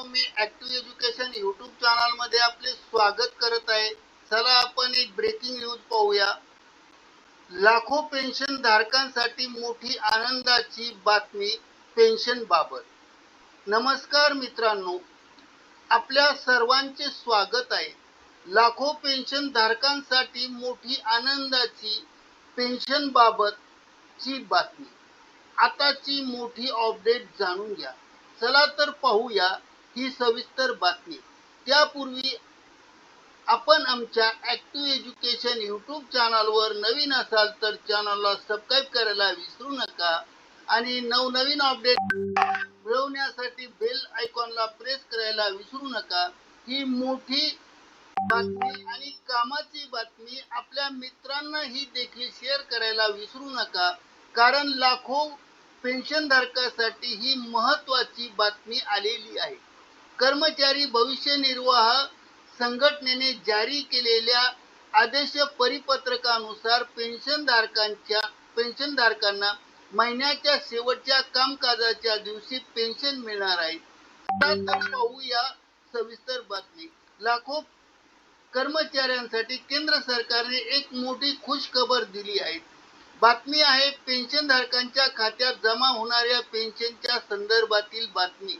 मित्रांनो मी active education YouTube चॅनलमध्ये आपले स्वागत करत आहे. चला आपण एक ब्रेकिंग न्यूज पाहूया. लाखो पेन्शन धारकांसाठी मोठी आनंदाची बातमी पेन्शन बाबत. नमस्कार मित्रांनो. आपल्या सर्वांचे स्वागत आहे. लाखो पेन्शन धारकांसाठी मोठी आनंदाची पेन्शन बाबत ची बातमी. आताची मोठी अपडेट जाणून घ्या. चला तर पाहूया. ही सविस्तर बातमी. त्यापूर्वी आपण आमच्या ऍक्टिव्ह एज्युकेशन यूट्यूब चॅनलवर नवीन असाल तर चॅनलला सबस्क्राईब करायला विसरू नका आणि नवनवीन अपडेट मिळवण्यासाठी बेल आयकॉनला प्रेस करायला विसरू नका. ही मोठी बातमी आणि कामाची बातमी आपल्या मित्रांना ही देखील शेअर करायला विसरू नका. कारण लाखो पेन्शनधारकासाठी ही महत्वाची बातमी आलेली आहे. कर्मचारी भविष्य निर्वाह संघटनेने जारी केलेल्या आदेश परिपत्रकानुसार पेन्शनधारकांच्या पेन्शनधारकांना महिन्याच्या शेवटच्या कामकाजाच्या दिवशी पेन्शन मिळणार आहे. पाहूया सविस्तर बातमी. लाखो कर्मचाऱ्यांसाठी केंद्र सरकारने एक मोठी खुश खबर दिली आहे. बातमी आहे पेन्शनधारकांच्या खात्यात जमा होणाऱ्या पेन्शनच्या संदर्भातील बातमी.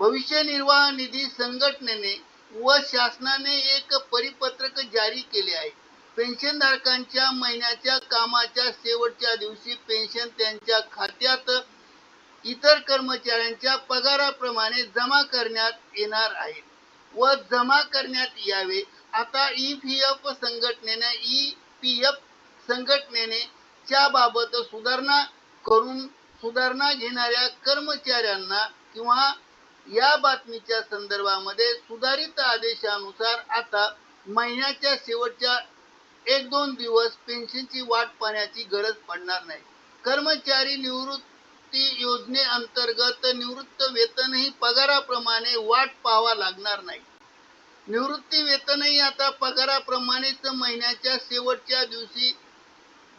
भविष्य निर्वाह निधी संघटनेने व शासनाने एक परिपत्रक जारी केले आहे. पेन्शनधारकांच्या महिन्याच्या कामाच्या शेवटच्या दिवशी पेन्शन त्यांच्या खात्यात इतर कर्मचाऱ्यांच्या पगाराप्रमाणे जमा करण्यात येणार आहे. व जमा करण्यात यावे. आता ई पी एफ संघटनेने ई पी एफ संघटनेने त्याबाबत सुधारणा करून सुधारणा घेणाऱ्या कर्मचाऱ्यांना किंवा या बातमीच्या संदर्भामध्ये सुधारित आदेशानुसार आता महिन्याच्या शेवटच्या एक दोन दिवस पेन्शनची वाट पाहण्याची गरज पडणार नाही. कर्मचारी निवृत्ती योजनेअंतर्गत निवृत्त वेतनही पगाराप्रमाणे वाट पाहावा लागणार नाही. निवृत्ती वेतनही आता पगाराप्रमाणेच महिन्याच्या शेवटच्या दिवशी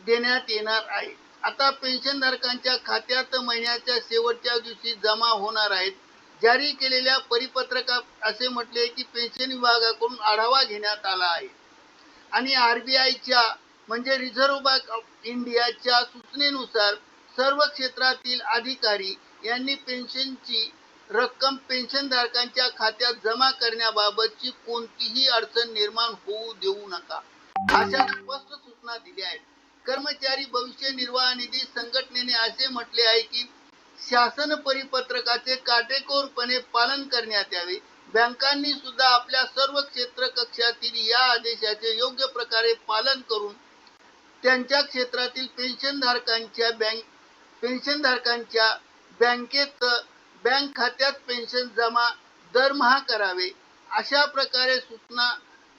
देण्यात येणार आहे. आता पेन्शनधारकांच्या खात्यात महिन्याच्या शेवटच्या दिवशी जमा होणार आहेत. जारी केलेल्या परिपत्रकात असे म्हटले की पेन्शन विभागाकडून आढावा घेण्यात आला आहे. आणि आर बी आयच्या म्हणजे रिझर्व्ह बँक ऑफ इंडियाच्या सूचनेनुसार सर्व क्षेत्रातील अधिकारी यांनी पेन्शनची रक्कम पेन्शनधारकांच्या खात्यात जमा करण्याबाबतची कोणतीही अडचण निर्माण होऊ देऊ नका अशा स्पष्ट सूचना दिल्या आहेत. कर्मचारी भविष्य निर्वाह निधी संघटनेने असे म्हटले आहे की शासन परिपत्रकाचे काटेकोरपणे पालन करण्यात यावे. बँकांनी सुद्धा आपल्या सर्व क्षेत्र कक्षातील या आदेशाचे योग्य प्रकारे पालन करून त्यांच्या क्षेत्रातील पेन्शनधारकांच्या बँक पेन्शनधारकांच्या बँकेत बँक खात्यात पेन्शन जमा दरमहा करावे. अशा प्रकारे सूचना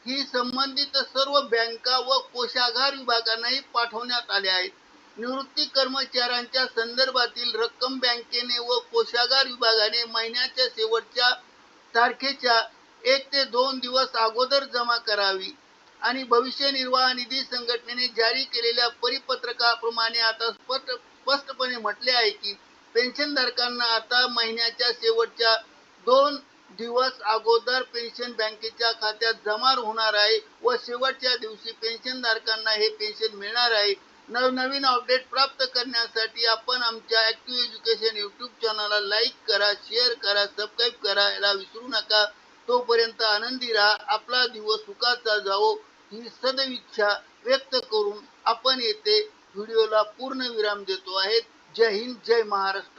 ही संबंधित सर्व बँका व कोषागार विभागांनाही पाठवण्यात आल्या आहेत. निवृत्ती कर्मचाऱ्यांच्या संदर्भातील रक्कम बँकेने व कोषागार विभागाने महिन्याच्या शेवटच्या तारखेच्या एक ते दोन दिवस अगोदर जमा करावी आणि भविष्य निर्वाह निधी संघटनेने जारी केलेल्या परिपत्रकाप्रमाणे आता स्पष्ट स्पष्टपणे म्हटले आहे की पेन्शनधारकांना आता महिन्याच्या शेवटच्या दोन दिवस अगोदर पेन्शन बँकेच्या खात्यात जमा होणार आहे व शेवटच्या दिवशी पेन्शनधारकांना हे पेन्शन मिळणार आहे नवनवीन अपडेट प्राप्त करण्यासाठी आपण आमच्या ऍक्टिव्ह एज्युकेशन युट्यूब चॅनलला लाईक करा शेअर करा सबस्क्राईब करायला विसरू नका. तोपर्यंत आनंदी राहा. आपला दिवस सुखाचा जावो. ही सदविच्छा व्यक्त करून आपण येथे व्हिडिओला पूर्ण विराम देतो आहे. जय हिंद जय महाराष्ट्र.